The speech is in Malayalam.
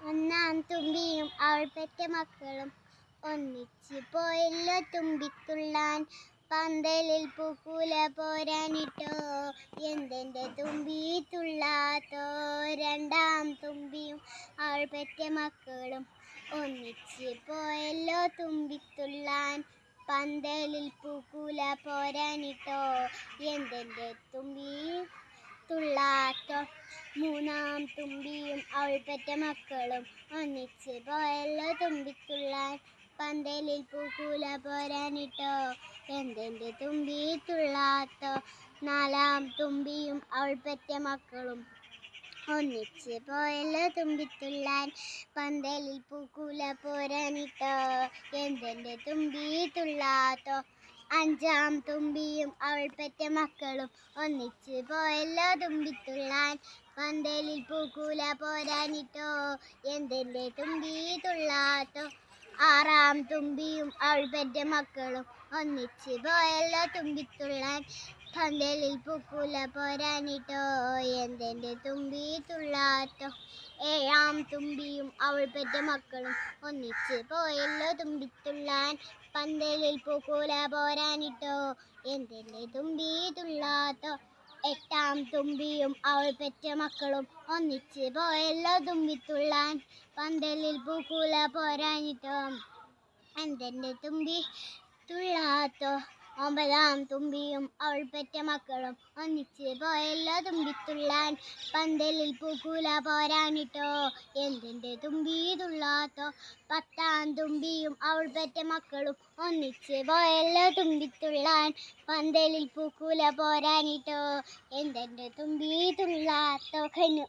ഒന്നാം തുമ്പിയും അവൾ പെറ്റ മക്കളും ഒന്നിച്ച് പോയല്ലോ തുമ്പിത്തുള്ളാൻ പന്തലിൽ പൂക്കൂല പോരാനിട്ടോ. എന്തെന്റെ തുമ്പി തുള്ളാത്തോ? രണ്ടാം തുമ്പിയും അവൾ പെറ്റ മക്കളും ഒന്നിച്ച് പോയല്ലോ തുമ്പിത്തുള്ളാൻ പന്തലിൽ പൂക്കൂല പോരാനിട്ടോ. എന്തെന്റെ തുമ്പി തുള്ളാത്തോ? മൂന്നാം തുമ്പിയും പെറ്റ മക്കളും ഒന്നിച്ച് പോയല്ലോ തുമ്പിത്തുള്ളാൻ. പന്തലിൽ പൂക്കൂല പോരാനിട്ടോ എന്തെന്റെ തുമ്പി തുള്ളാത്തോ. നാലാം തുമ്പിയും അവൾ പെറ്റ മക്കളും ഒന്നിച്ച് പോയല്ലോ തുമ്പിത്തുള്ളാൻ. പന്തലിൽ പൂക്കൂല പോരാനിട്ടോ എന്തെന്റെ തുമ്പി തുള്ളാത്തോ. അഞ്ചാം തുമ്പിയും അവൾ പെറ്റ മക്കളും ഒന്നിച്ച് പോയല്ലോ തുമ്പിത്തുള്ളാൻ. പന്തലിൽ പൂക്കൂല പോരാനിട്ടോ എന്തെന്റെ തുമ്പി തുള്ളാത്തോ. ആറാം തുമ്പിയും അവൾ പെറ്റ മക്കളും ഒന്നിച്ച് പോയല്ലോ തുമ്പിത്തുള്ളാൻ. പന്തലിൽ പൂക്കൂല പോരാനിട്ടോ എന്തെന്റെ തുമ്പി തുള്ളാത്തോ ഏഴാം തുമ്പിയും അവൾ പെറ്റ മക്കളും ഒന്നിച്ച് പോയല്ലോ തുമ്പിത്തുള്ളാൻ. പന്തലിൽ പൂക്കൂല പോരാനിട്ടോ എന്തെന്റെ തുമ്പി തുള്ളാത്തോ എട്ടാം തുമ്പിയും അവൾ പെറ്റ മക്കളും ഒന്നിച്ച് പോയല്ലോ തുമ്പിത്തുള്ളാൻ. പന്തലിൽ പൂക്കൂല പോരാനിട്ടോ എന്തെന്റെ തുമ്പി തുള്ളാത്തോ ഒമ്പതാം തുമ്പിയും അവൾ പെറ്റ മക്കളും ഒന്നിച്ച് പോയല്ലോ തുമ്പിത്തുള്ളാൻ പന്തലിൽ പൂക്കൂല പോരാനിട്ടോ. എന്തിന്റെ തുമ്പി തുള്ളാത്തോ പത്താം തുമ്പിയും അവൾ പെറ്റ മക്കളും ഒന്നിച്ച് പോയല്ലോ തുമ്പിത്തുള്ളാൻ പന്തലിൽ പൂക്കൂല പോരാനിട്ടോ. എന്തിന്റെ തുമ്പി തുള്ളാത്തോ കഴിഞ്ഞു